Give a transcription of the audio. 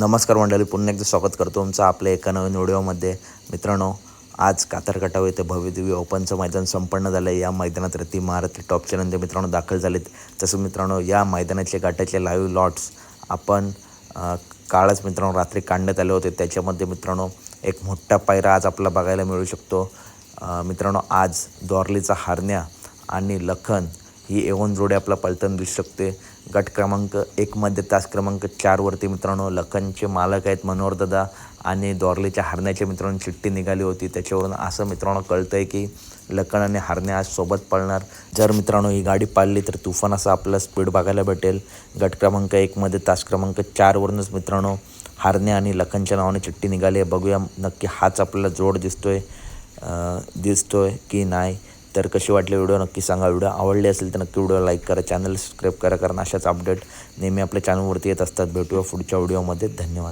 नमस्कार मंडळी पुन्हा एकदा स्वागत करतो तुमचं आपल्या एका नवीन व्हिडिओमध्ये. मित्रांनो आज कातरकटाव येथे भव्यदिव्य ओपनचं मैदान संपन्न झालं आहे या मैदानात रती महाराष्ट्र टॉपचे नंतर मित्रांनो दाखल झालेत. तसं मित्रांनो या मैदानातले गाठाचे लाईव्ह लॉट्स आपण काळच मित्रांनो रात्री काढण्यात आले होते. त्याच्यामध्ये मित्रांनो एक मोठा पायरा आज आपला बघायला मिळू शकतो. मित्रांनो आज दोरलीचा हारण्या आणि लखन ही एवन जोडी आपला पलटण दिसू शकते. गट क्रमांक एकमध्ये तास क्रमांक चारवरती मित्रांनो लखनचे मालक आहेत मनोहरदादा आणि दोरलेच्या हरण्याच्या मित्रांनो चिठ्ठी निघाली होती. त्याच्यावरून असं मित्रांनो कळतं आहे की लखन आणि हरण्या आज सोबत पळणार. जर मित्रांनो ही गाडी पाळली तर तुफान असं आपला स्पीड बघायला भेटेल. गट क्रमांक एकमध्ये तास क्रमांक चारवरूनच मित्रांनो हारणे आणि लखनच्या नावाने चिठ्ठी निघाली आहे. बघूया नक्की हाच आपल्याला जोड दिसतोय दिसतोय की नाही. तर कशी वाटली व्हिडिओ? नक्की सांगा. व्हिडिओ आवडली असेल तर नक्की व्हिडिओ लाईक करा चॅनल सबस्क्राईब करा कारण अशाच अपडेट नेहमी आपल्या चॅनलवरती येत असतात. भेटूया पुढच्या व्हिडिओमध्ये धन्यवाद.